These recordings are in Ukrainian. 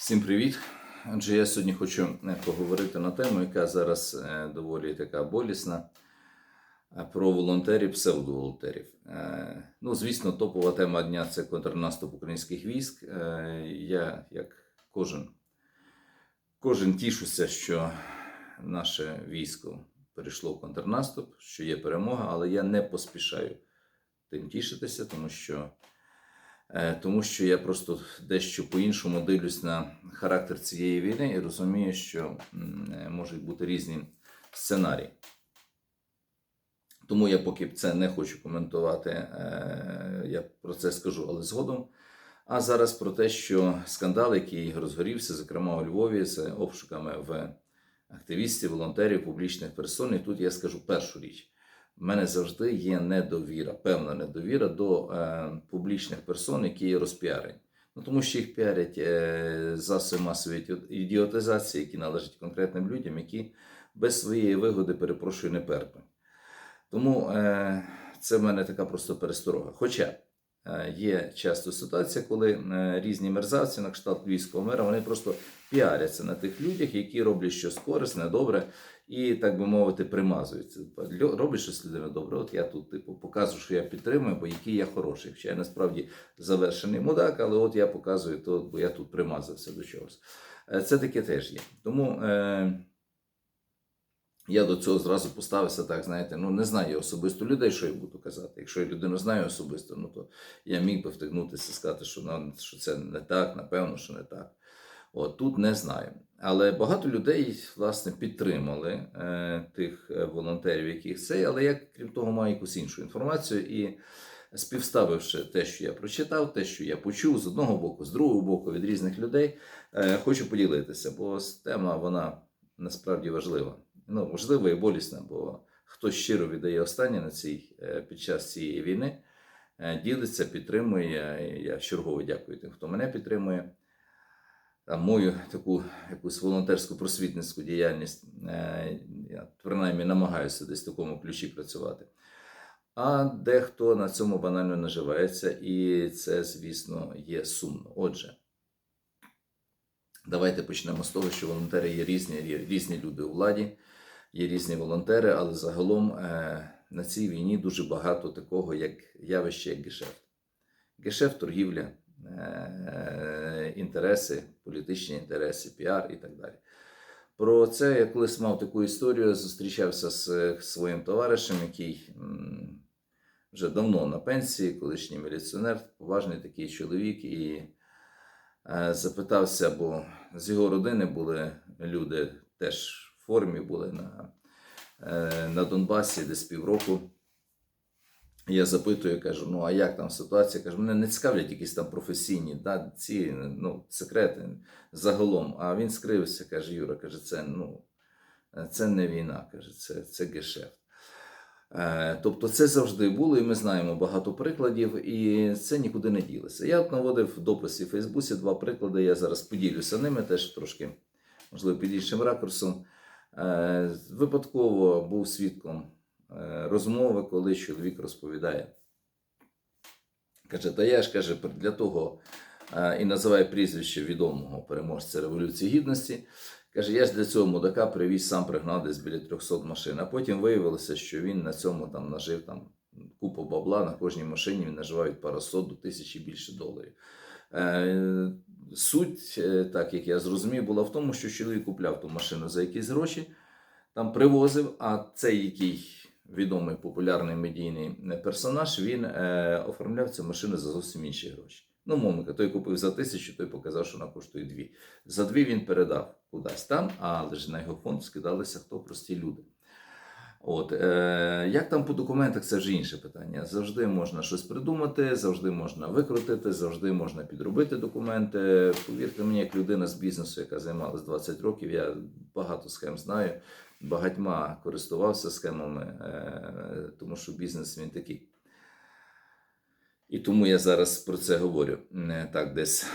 Всім привіт! Отже, я сьогодні хочу е, поговорити на тему, яка зараз е, доволі така болісна, е, про волонтерів, псевдоволонтерів. Ну, звісно, топова тема дня це контрнаступ українських військ. Я, як кожен, кожен тішуся, що наше військо перейшло в контрнаступ, що є перемога, але я не поспішаю тим тішитися, тому що. Е, Тому що я просто дещо по-іншому дивлюсь на характер цієї війни і розумію, що е, можуть бути різні сценарії. Тому я поки це не хочу коментувати, е, я про це скажу, але згодом. А зараз про те, що скандал, який розгорівся, зокрема у Львові, з обшуками в активістів, волонтерів, публічних персон. І тут я скажу першу річ. У мене завжди є недовіра, певна недовіра до е, публічних персон, які є розпіарені. Ну, тому що їх піарять е, засоби масової ідіотизації, які належать конкретним людям, які без своєї вигоди, перепрошую, не перпнуть. Тому е, це в мене така просто пересторога. Хоча є часто ситуація, коли е, різні мерзавці на кшталт військового мера, вони просто піаряться на тих людях, які роблять щось корисне, добре, і, так би мовити, примазуються. Робить щось людина добре. От я тут, типу, показую, що я підтримую, бо який я хороший. Хоча я насправді завершений мудак, але от я показую то, бо я тут примазався до чогось. Е, Це таке теж є. Тому е, я до цього зразу поставився так, знаєте, ну не знаю особисто людей, що я буду казати. Якщо я людину знаю особисто, ну то я міг би втикнутися, сказати, що, ну, що це не так, напевно, що не так. От тут не знаю. Але багато людей власне підтримали е, тих е, волонтерів, яких це, але я, крім того, маю якусь іншу інформацію і співставивши те, що я прочитав, те, що я почув з одного боку, з другого боку, від різних людей, е, хочу поділитися, бо тема вона насправді важлива. Ну, важлива і болісна, бо хто щиро віддає останнє на цій е, під час цієї війни, е, ділиться, підтримує. Я- Я чергово дякую тим, хто мене підтримує там, мою таку якусь волонтерську просвітницьку діяльність. Е, Я принаймні намагаюся десь в такому ключі працювати. А дехто на цьому банально наживається, і це, звісно, є сумно. Отже, давайте почнемо з того, що волонтери є різні, є різні люди у владі, є різні волонтери, але загалом е, на цій війні дуже багато такого, як явище, як гешефт. Гешефт, торгівля, е, інтереси, політичні інтереси, піар і так далі. Про це я колись мав таку історію, зустрічався з своїм товаришем, який вже давно на пенсії, колишній міліціонер, поважний такий чоловік, і е, запитався, бо з його родини були люди теж формі, були на, е, на Донбасі десь півроку. Я запитую, кажу, ну а як там ситуація? Кажу, мене не цікавлять якісь там професійні да, ці ну, секрети загалом. А він скрився, каже, Юра, каже, це, ну, це не війна, каже, це, це гешефт. Е, Тобто це завжди було, і ми знаємо багато прикладів, і це нікуди не ділося. Я от наводив в дописі в Фейсбуці два приклади. Я зараз поділюся ними теж трошки, можливо, під іншим ракурсом. Е, Випадково був свідком е, розмови, коли чоловік розповідає. Каже, та я ж каже, для того е, і називає прізвище відомого переможця Революції Гідності. Каже, я ж для цього мудака привіз сам пригнав десь біля 300 машин. А потім виявилося, що він на цьому там нажив там купу бабла на кожній машині він наживав від парасот до тисячі більше доларів. Е, Суть, е, так як я зрозумів, була в тому, що чоловік купляв ту машину за якісь гроші, там привозив, а цей який відомий популярний медійний персонаж, він е, оформляв цю машину за зовсім інші гроші. Ну, мовника, той купив за тисячу, той показав, що вона коштує дві. За дві він передав кудись там, але ж на його фонд скидалися хто прості люди. От, е, як там по документах, це вже інше питання. Завжди можна щось придумати, завжди можна викрутити, завжди можна підробити документи. Повірте мені, як людина з бізнесу, яка займалась 20 років, я багато схем знаю, багатьма користувався схемами, е, тому що бізнес він такий. І тому я зараз про це говорю. Не Так, десь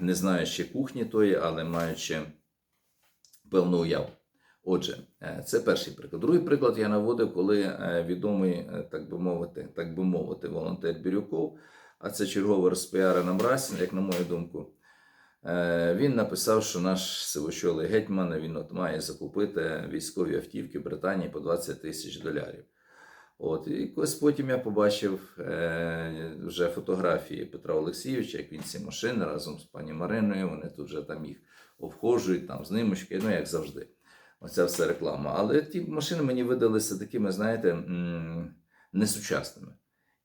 не знаю ще кухні тої, але маючи певну уяву. Отже, це перший приклад. Другий приклад я наводив, коли е, відомий, е, так би мовити, так би мовити, волонтер Бірюков, а це черговий розпіарена мразь, як на мою думку, Е, Він написав, що наш сивочолий гетьман він от має закупити військові автівки Британії по 20 тисяч долярів. От, і якось потім я побачив е, вже фотографії Петра Олексійовича, як він ці машини разом з пані Мариною. Вони тут вже там їх обхожують, там знимочки, ну як завжди. Оця все реклама. Але ті машини мені видалися такими, знаєте, несучасними.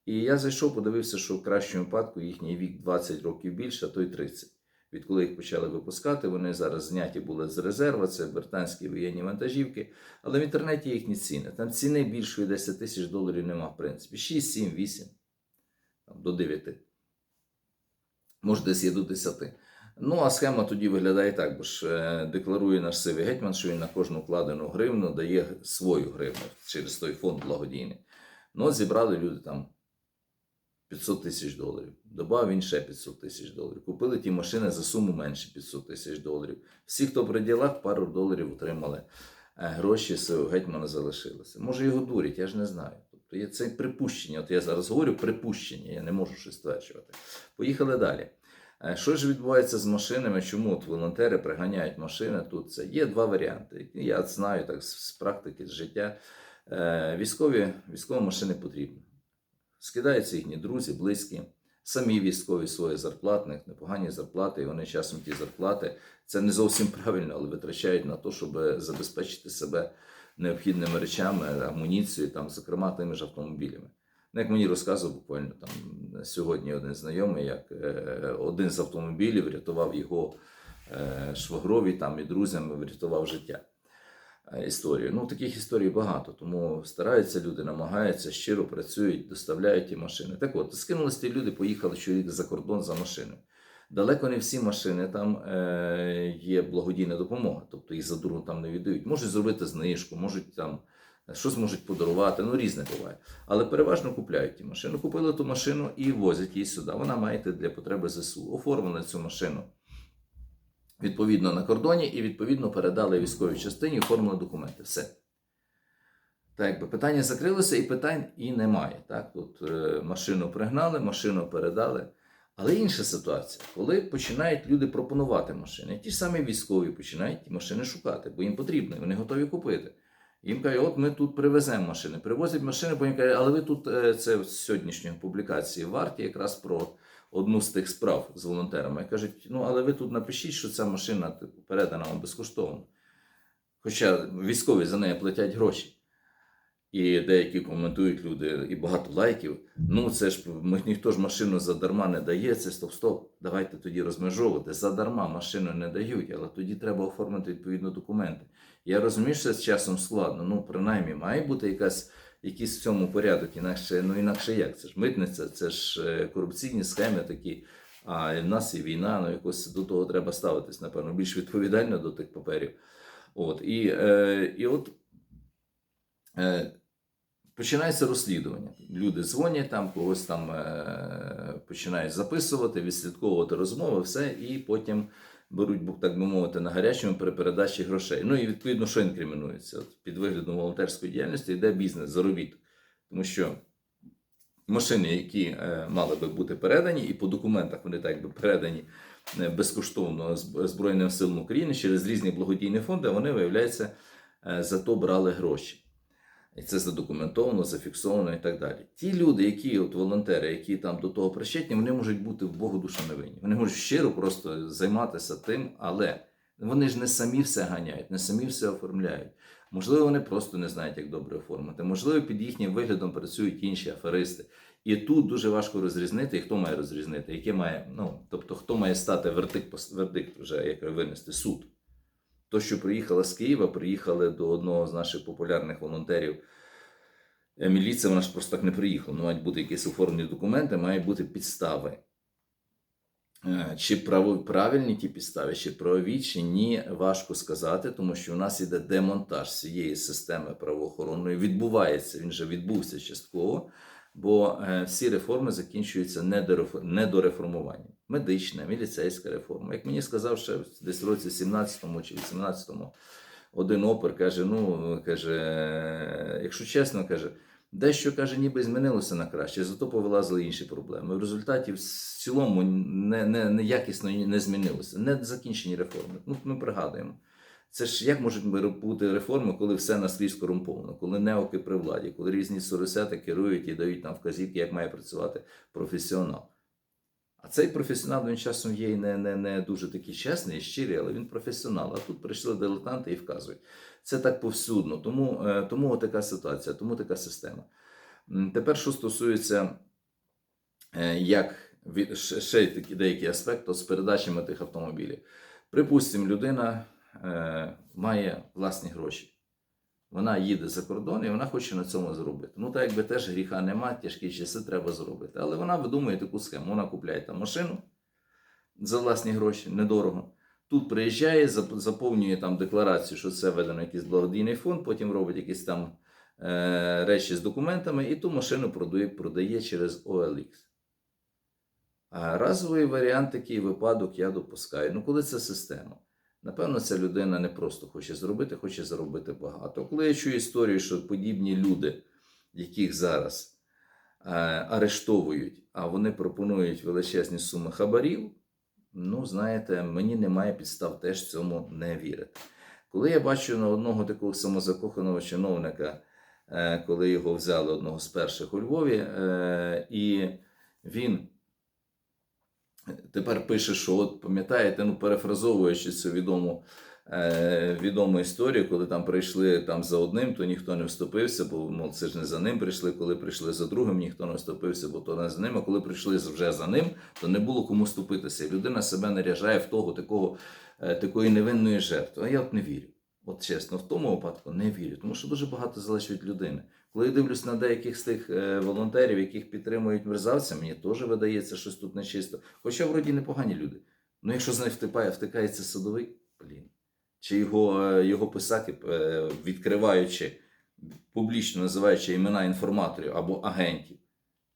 І я зайшов, подивився, що в кращому випадку їхній вік 20 років більше, а то й 30. Відколи їх почали випускати, вони зараз зняті були з резерву, це британські воєнні вантажівки. Але в інтернеті їхні ціни. Там ціни більшої 10 тисяч доларів нема, в принципі. 6, 7, 8, там, до 9. Може, десь є до 10. Ну, а схема тоді виглядає так, бо ж е, декларує наш сивий гетьман, що він на кожну вкладену гривну дає свою гривну через той фонд благодійний. Ну, зібрали люди там 500 тисяч доларів. Добав він ще 500 тисяч доларів. Купили ті машини за суму менше 500 тисяч доларів. Всі, хто при ділах, пару доларів отримали. Е, Гроші свого гетьмана залишилися. Може, його дурять, я ж не знаю. Тобто є це припущення. От я зараз говорю припущення, я не можу щось стверджувати. Поїхали далі. Е, Що ж відбувається з машинами? Чому от волонтери приганяють машини тут? Це є два варіанти. Я знаю так з практики з життя. Е, Військові, військові машини потрібні. Скидаються їхні друзі, близькі, самі військові свої зарплатних, непогані зарплати, і вони часом ті зарплати. Це не зовсім правильно, але витрачають на те, щоб забезпечити себе необхідними речами, амуніцією, там, зокрема тими ж автомобілями. Ну, як мені розказував буквально там сьогодні один знайомий, як е, один з автомобілів врятував його е, швагрові там і друзям врятував життя. Е, Історію. Ну, таких історій багато, тому стараються люди, намагаються, щиро працюють, доставляють ті машини. Так от, скинулись ті люди, поїхали чоловік за кордон за машиною. Далеко не всі машини там е, є благодійна допомога, тобто їх за дурно там не віддають. Можуть зробити знижку, можуть там щось можуть подарувати, ну різне буває. Але переважно купляють ті машини. Купили ту машину і возять її сюди. Вона має для потреби ЗСУ. Оформили цю машину відповідно на кордоні і відповідно передали військовій частині, оформили документи. Все. Так, якби питання закрилося, і питань і немає. Так, тут е, машину пригнали, машину передали. Але інша ситуація, коли починають люди пропонувати машини, ті ж самі військові починають ті машини шукати, бо їм потрібно, вони готові купити. Їм кажуть, от ми тут привеземо машини. Привозять машини, потім кажуть, але ви тут е, це з сьогоднішньої публікації варті якраз про одну з тих справ з волонтерами. Кажуть, ну але ви тут напишіть, що ця машина типу, передана вам безкоштовно. Хоча військові за неї платять гроші. І деякі коментують люди, і багато лайків. Ну, це ж ми, ніхто ж машину задарма не дає. Це стоп, стоп. Давайте тоді розмежовувати. Задарма машину не дають, але тоді треба оформити відповідно документи. Я розумію, що з часом складно. Ну, принаймні, має бути якась, якийсь в цьому порядок, інакше, ну інакше як? Це ж митниця, це ж е, корупційні схеми такі. А в нас і війна, ну якось до того треба ставитись, напевно, більш відповідально до тих паперів. От, і, е, і от е, починається розслідування. Люди дзвонять там, когось там е, починають записувати, відслідковувати розмови, все, і потім беруть, так би мовити, на гарячому при передачі грошей. Ну і відповідно, що інкримінується? От, під виглядом волонтерської діяльності йде бізнес, заробіток. Тому що машини, які е, мали би бути передані, і по документах вони так би передані е, безкоштовно Збройним силам України через різні благодійні фонди, вони, виявляється, е, за то брали гроші. І це задокументовано, зафіксовано і так далі. Ті люди, які от волонтери, які там до того причетні, вони можуть бути в Богу душа невинні. Вони можуть щиро просто займатися тим, але вони ж не самі все ганяють, не самі все оформляють. Можливо, вони просто не знають, як добре оформити. Можливо, під їхнім виглядом працюють інші аферисти. І тут дуже важко розрізнити, хто має розрізнити, яке має, ну, тобто, хто має стати вердикт, вердикт вже як винести суд. То, що приїхала з Києва, приїхали до одного з наших популярних волонтерів. Е, Міліція, вона ж просто так не приїхала. Ну, мають бути якісь оформлені документи, мають бути підстави. Е, Чи право, правильні ті підстави, чи правові, чи ні, важко сказати, тому що у нас іде демонтаж цієї системи правоохоронної. Відбувається, він вже відбувся частково, бо е, всі реформи закінчуються недореф- недореформуванням. Медична, міліцейська реформа. Як мені сказав ще десь в році 17-му чи 18-му, один опер каже: ну, каже, якщо чесно, каже, Дещо каже, ніби змінилося на краще, зато повилазили інші проблеми. В результаті в цілому не, не, не якісно не змінилося, не закінчені реформи. Ну, ми пригадуємо. Це ж як можуть бути реформи, коли все наскрізь корумповано, коли неоки при владі, коли різні соросети керують і дають нам вказівки, як має працювати професіонал. А цей професіонал він часом є і не, не, не дуже такий чесний і щирий, але він професіонал. А тут прийшли дилетанти і вказують. Це так повсюдно. Тому, е, тому така ситуація, тому така система. Тепер, що стосується, е, як ще ще й такі деякі аспекти з передачами тих автомобілів. Припустимо, людина має власні гроші. Вона їде за кордон і вона хоче на цьому заробити. Ну, так якби теж гріха нема, тяжкі часи треба зробити. Але вона видумує таку схему. Вона купляє там машину за власні гроші, недорого. Тут приїжджає, заповнює там декларацію, що це введено якийсь благодійний фонд, потім робить якісь там е, речі з документами, і ту машину продає, продає через OLX. А разовий варіант, такий випадок я допускаю. Ну, коли це система. Напевно, ця людина не просто хоче зробити, хоче заробити багато. Коли я чую історію, що подібні люди, яких зараз е, арештовують, а вони пропонують величезні суми хабарів, ну, знаєте, мені немає підстав теж цьому не вірити. Коли я бачу на одного такого самозакоханого чиновника, е, коли його взяли одного з перших у Львові, е, і він тепер пише, що от пам'ятаєте, ну перефразовуючи цю відому, е, відому історію, коли там прийшли там за одним, то ніхто не вступився, бо мов, це ж не за ним прийшли. Коли прийшли за другим, ніхто не вступився, бо то не за ним. А коли прийшли вже за ним, то не було кому вступитися. Людина себе наряжає в того такого, е, такої невинної жертви. А я от не вірю. От чесно, в тому випадку не вірю, тому що дуже багато залежить від людини. Коли я дивлюсь на деяких з тих е, волонтерів, яких підтримують мерзавця, мені теж видається щось тут нечисто. Хоча вроді непогані люди. Ну якщо з них втикає, втикається садовий, блін. Чи його, е, його писаки, е, відкриваючи, публічно називаючи імена інформаторів або агентів.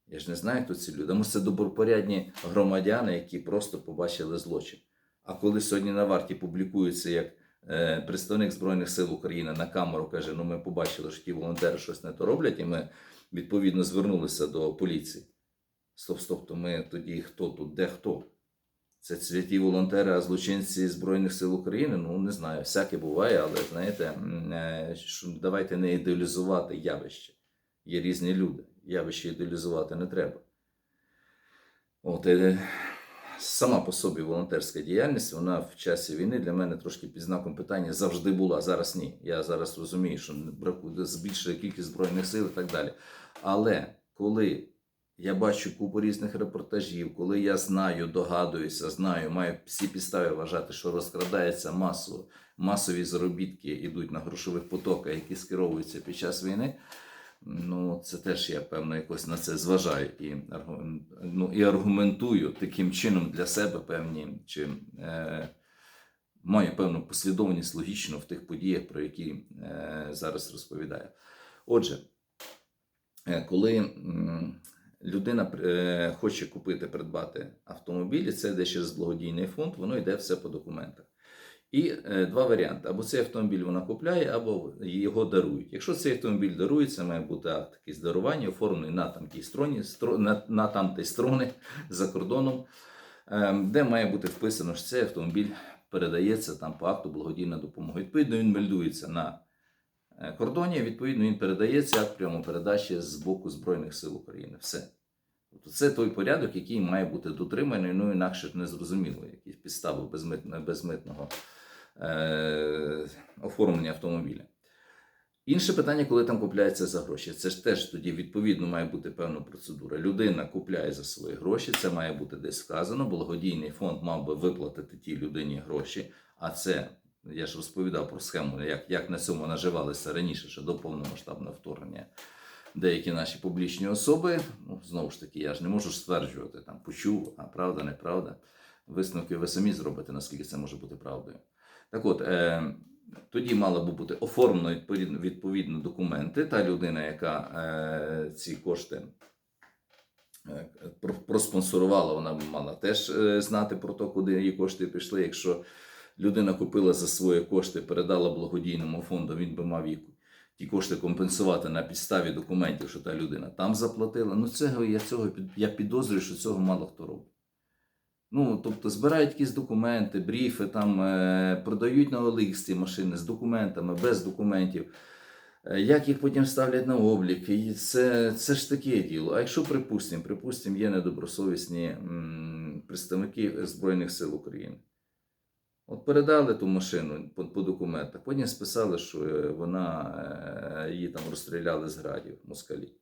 Я ж не знаю, хто ці люди. Може, це добропорядні громадяни, які просто побачили злочин. А коли сьогодні на варті публікується як представник Збройних сил України на камеру каже: ну ми побачили, що ті волонтери щось не то роблять, і ми відповідно звернулися до поліції. Стоп, стоп, то ми тоді хто тут, де хто? Це святі волонтери, а злочинці Збройних сил України? Ну не знаю, всяке буває, але знаєте, е, що давайте не ідеалізувати явище. Є різні люди. Явище ідеалізувати не треба. От, е, сама по собі волонтерська діяльність, вона в часі війни для мене трошки під знаком питання завжди була. Зараз ні. Я зараз розумію, що бракує збільшує кількість збройних сил і так далі. Але коли я бачу купу різних репортажів, коли я знаю, догадуюся, знаю, маю всі підстави вважати, що розкрадається масово, масові заробітки йдуть на грошових потоках, які скеровуються під час війни. Ну, це теж я певно якось на це зважаю і, ну, і аргументую таким чином для себе певні, чи е, маю певну послідовність логічно в тих подіях, про які е, зараз розповідаю. Отже, е, коли людина е, хоче купити, придбати автомобіль, це йде через благодійний фонд, воно йде все по документах. І е, два варіанти: або цей автомобіль вона купляє, або його дарують. Якщо цей автомобіль дарується, має бути акт якийсь дарування, оформлений на тамтій стороні, на, на тамтій сторони за кордоном, е, де має бути вписано, що цей автомобіль передається там по акту благодійна допомога. Відповідно, він мельдується на е, кордоні, відповідно, він передається акт прямопередачі з боку Збройних сил України. Все. Тобто це той порядок, який має бути дотриманий, ну інакше ж не зрозуміло, якісь підстави безмитного, безмитного е, оформлення автомобіля. Інше питання, коли там купляється за гроші. Це ж теж тоді відповідно має бути певна процедура. Людина купляє за свої гроші, це має бути десь вказано. Благодійний фонд мав би виплатити тій людині гроші. А це я ж розповідав про схему, як, як на цьому наживалися раніше, ще до повномасштабного вторгнення. Деякі наші публічні особи, ну знову ж таки, я ж не можу стверджувати там, почув, а правда, неправда. Висновки ви самі зробите, наскільки це може бути правдою. Так от, е, тоді мало би бути оформлено відповідно, відповідно документи. Та людина, яка е, ці кошти е, проспонсорувала, вона мала теж е, знати про те, куди її кошти пішли. Якщо людина купила за свої кошти, передала благодійному фонду, він би мав ті кошти компенсувати на підставі документів, що та людина там заплатила. Ну, цього я цього я підозрюю, що цього мало хто робить. Ну, тобто збирають якісь документи, бріфи, там е, продають на ці машини з документами, без документів. Е, Як їх потім ставлять на облік? І це, це ж таке діло. А якщо припустимо, припустимо, є недобросовісні представники Збройних сил України. От передали ту машину по, по документах, потім списали, що е, вона її там розстріляли з градів москалі.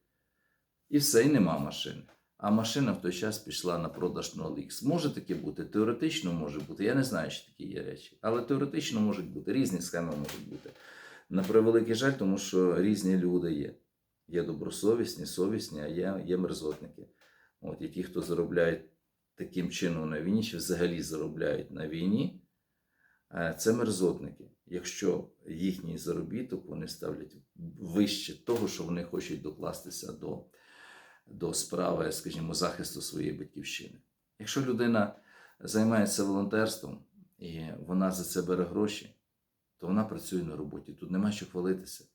І все, і нема машини. А машина в той час пішла на продаж на OLX. Може таке бути, теоретично може бути. Я не знаю, що такі є речі. Але теоретично можуть бути, різні схеми можуть бути. На превеликий жаль, тому що різні люди є. Є добросовісні, совісні, а є, є мерзотники. От, ті, хто заробляють таким чином на війні, чи взагалі заробляють на війні, е, це мерзотники. Якщо їхній заробіток вони ставлять вище того, що вони хочуть докластися до, до справи, скажімо, захисту своєї батьківщини. Якщо людина займається волонтерством і вона за це бере гроші, то вона працює на роботі. Тут нема що хвалитися.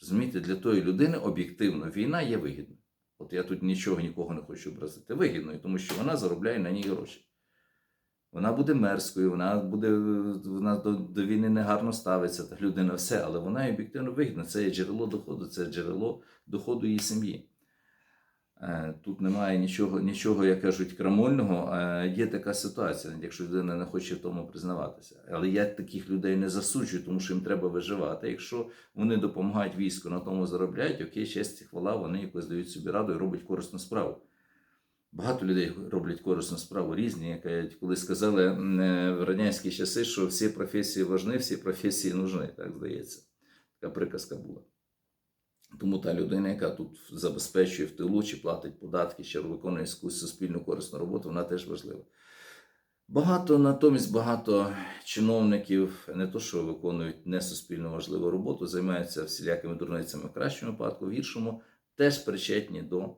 Розумієте, для тої людини об'єктивно війна є вигідною. От я тут нічого нікого не хочу образити. Вигідною, тому що вона заробляє на ній гроші. Вона буде мерзкою, вона буде вона до, до війни негарно ставиться, та людина все, але вона об'єктивно вигідна. Це є джерело доходу, це джерело доходу її сім'ї. Е, Тут немає нічого, нічого, як кажуть, крамольного. Е, Є така ситуація, якщо людина не хоче в тому признаватися. Але я таких людей не засуджую, тому що їм треба виживати. Якщо вони допомагають війську, на тому заробляють, окей, честь і хвала, вони якось дають собі раду і роблять корисну справу. Багато людей роблять корисну справу різні, як коли сказали е, в радянські часи, що всі професії важні, всі професії нужні, так здається. Така приказка була. Тому та людина, яка тут забезпечує в тилу, чи платить податки, чи виконує якусь суспільну корисну роботу, вона теж важлива. Багато, натомість багато чиновників не то, що виконують несуспільно важливу роботу, займаються всілякими дурницями в кращому випадку, в гіршому, теж причетні до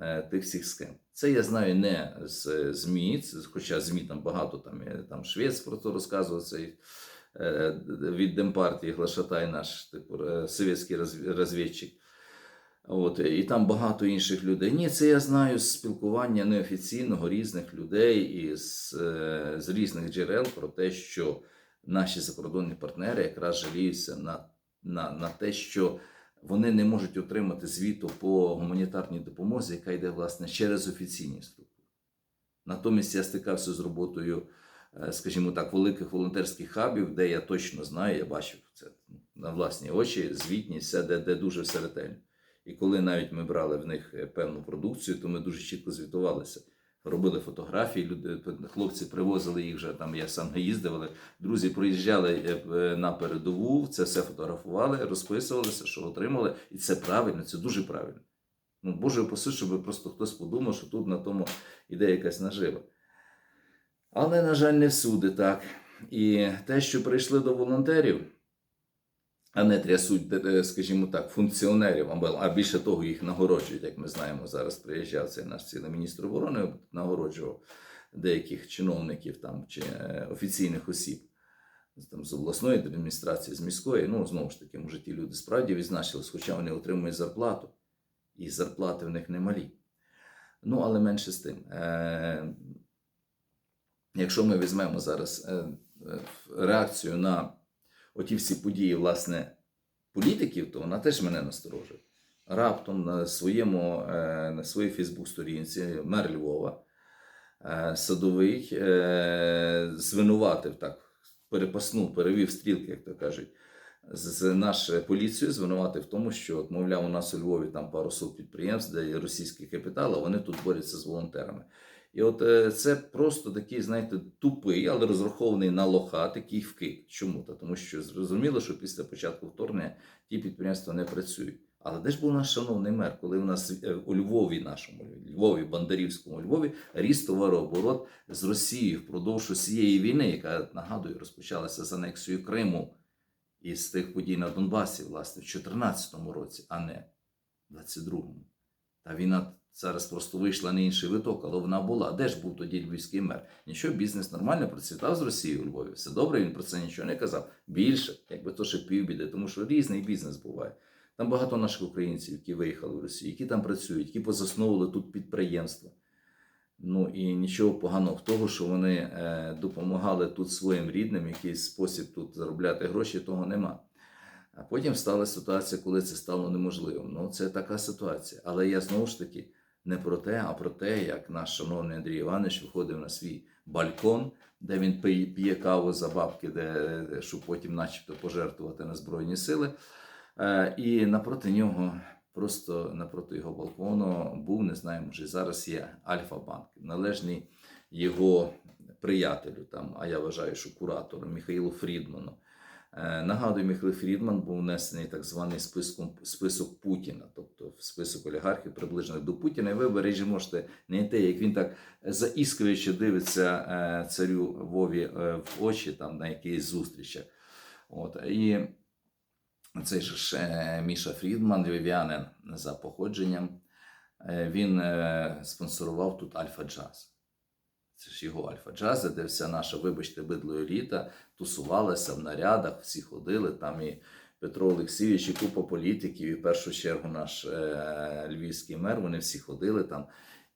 е, тих всіх схем. Це я знаю не з ЗМІ, це, хоча ЗМІ там багато, там, там Швець про це розказував, цей е, від Демпартії Глашатай наш типу, е, совєтський роз- розвідчик. От, і там багато інших людей. Ні, це я знаю з спілкування неофіційного різних людей із е, з різних джерел про те, що наші закордонні партнери якраз жаліються на, на, на те, що вони не можуть отримати звіту по гуманітарній допомозі, яка йде власне через офіційні структури. Натомість я стикався з роботою, е, скажімо так, великих волонтерських хабів, де я точно знаю, я бачив це на власні очі, звітність, все, де, де дуже все ретельно. І коли навіть ми брали в них е, певну продукцію, то ми дуже чітко звітувалися. Робили фотографії, люди, хлопці привозили їх вже там, я сам не їздив, але друзі приїжджали е, е, на передову, це все фотографували, розписувалися, що отримали, і це правильно, це дуже правильно. Ну, Боже упаси, щоб просто хтось подумав, що тут на тому іде якась нажива. Але, на жаль, не всюди так. І те, що прийшли до волонтерів, а не трясуть, е, скажімо так, функціонерів, а більше того, їх нагороджують, як ми знаємо. Зараз приїжджав цей наш цілий міністр оборони, нагороджував деяких чиновників там чи е, офіційних осіб. Там, з обласної адміністрації, з міської, ну знову ж таки, може, ті люди справді відзначились, хоча вони отримують зарплату, і зарплати в них немалі. Ну, але менше з тим. Якщо ми візьмемо зараз е, е, реакцію на оті всі події, власне, політиків, то вона теж мене насторожує. Раптом на, своєму, е, на своїй Фейсбук-сторінці мер Львова Садовий звинуватив так, перепаснув, перевів стрілки, як то кажуть, з нашу поліцію звинуватив в тому, що, от, мовляв, у нас у Львові там пару сот підприємств, де є російський капітал, а вони тут борються з волонтерами. І от е, це просто такий, знаєте, тупий, але розрахований на лоха, такий вкид. Чому? Та тому що зрозуміло, що після початку вторгнення ті підприємства не працюють. Але де ж був наш шановний мер, коли у нас е, у Львові, нашому Львові, Бандарівському Львові, ріс товарооборот з Росією впродовж усієї війни, яка нагадую, розпочалася з анексією Криму і з тих подій на Донбасі, власне, в 2014 році, а не в 22-му. Та війна Зараз просто вийшла на інший виток, але вона була. Де ж був тоді львівський мер? Нічого, бізнес нормально процвітав з Росією у Львові. Все добре, він про це нічого не казав. Більше, якби то ще півбіди, тому що різний бізнес буває. Там багато наших українців, які виїхали в Росію, які там працюють, які позасновували тут підприємства. Ну і нічого поганого в того, що вони е, допомагали тут своїм рідним, якийсь спосіб тут заробляти гроші, того нема. А потім стала ситуація, коли це стало неможливим. Ну, це така ситуація. Але я знову ж таки не про те, а про те, як наш шановний Андрій Іванович виходив на свій балкон, де він п'є каву за бабки, де, щоб потім, начебто, пожертвувати на Збройні Сили. Е, І напроти нього, просто напроти його балкону, був, не знаю, може, зараз є Альфа-банк, належний його приятелю, там, а я вважаю, що куратору Михайлу Фрідману. Е, Нагадую, Михайло Фрідман був внесений так званий списком, список Путіна, тобто в список олігархів, приближених до Путіна. І ви бережі можете знайти, як він так заіскуючи дивиться е, царю Вові е, в очі там на якихось зустрічах. От. І цей ж Міша Фрідман, львів'янин за походженням, він спонсорував тут Альфа Джаз. Це ж його Альфа Джаз, де вся наша, вибачте, бидло еліта тусувалася в нарядах, всі ходили. Там і Петро Олексійович, і купа політиків, і в першу чергу наш е, львівський мер. Вони всі ходили там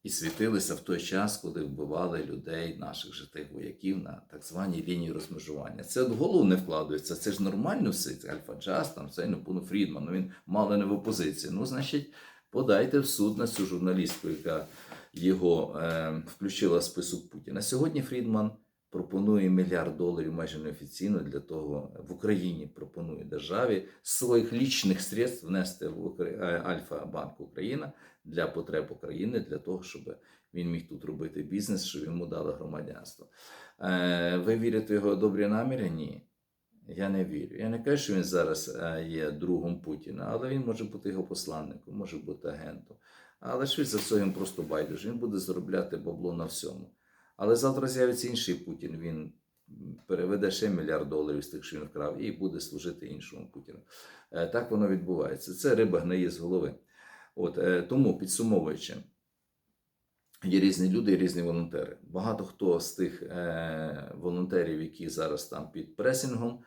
і світилися в той час, коли вбивали людей, наших же тих вояків на так званій лінії розмежування. Це в голову не вкладається. Це ж нормально все. Це Альфа Джаз, там це ну, Фрідман. Ну він мало не в опозиції. Ну, значить, подайте в суд на цю журналістку, яка його е, включила в список Путіна. Сьогодні Фрідман пропонує мільярд доларів майже неофіційно для того в Україні пропонує державі своїх лічних средств внести в е, Альфа-Банк Україна для потреб України, для того, щоб він міг тут робити бізнес, щоб йому дали громадянство. Е, ви вірите в його добрі наміри? Ні. Я не вірю. Я не кажу, що він зараз е, є другом Путіна, але він може бути його посланником, може бути агентом. Але швидше за все їм просто байдуже. Він буде заробляти бабло на всьому. Але завтра з'явиться інший Путін. Він переведе ще мільярд доларів з тих, що він вкрав, і буде служити іншому Путіну. Е, Так воно відбувається. Це риба гниє з голови. От е, тому підсумовуючи. Є різні люди і різні волонтери. Багато хто з тих е, волонтерів, які зараз там під пресінгом,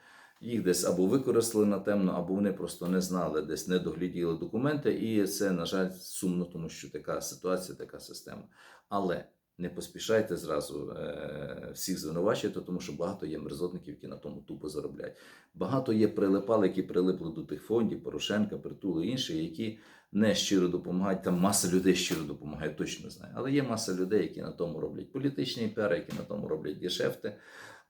їх десь або використали на темно, або вони просто не знали, десь не догляділи документи. І це, на жаль, сумно, тому що така ситуація, така система. Але не поспішайте зразу е, всіх звинувачувати, тому що багато є мерзотників, які на тому тупо заробляють. Багато є прилипали, які прилипли до тих фондів, Порошенка, Притулу і інші, які не щиро допомагають. Там маса людей щиро допомагає, точно знаю. Але є маса людей, які на тому роблять політичні піари, які на тому роблять гешефти.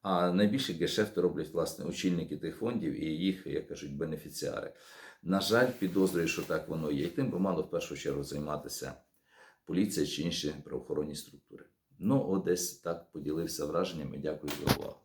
А найбільше гешефти роблять власне очільники тих фондів і їх, як кажуть, бенефіціари. На жаль, підозрюю, що так воно є. І тим би мало в першу чергу займатися поліція чи інші правоохоронні структури. Ну, от десь так поділився враженнями. Дякую за увагу.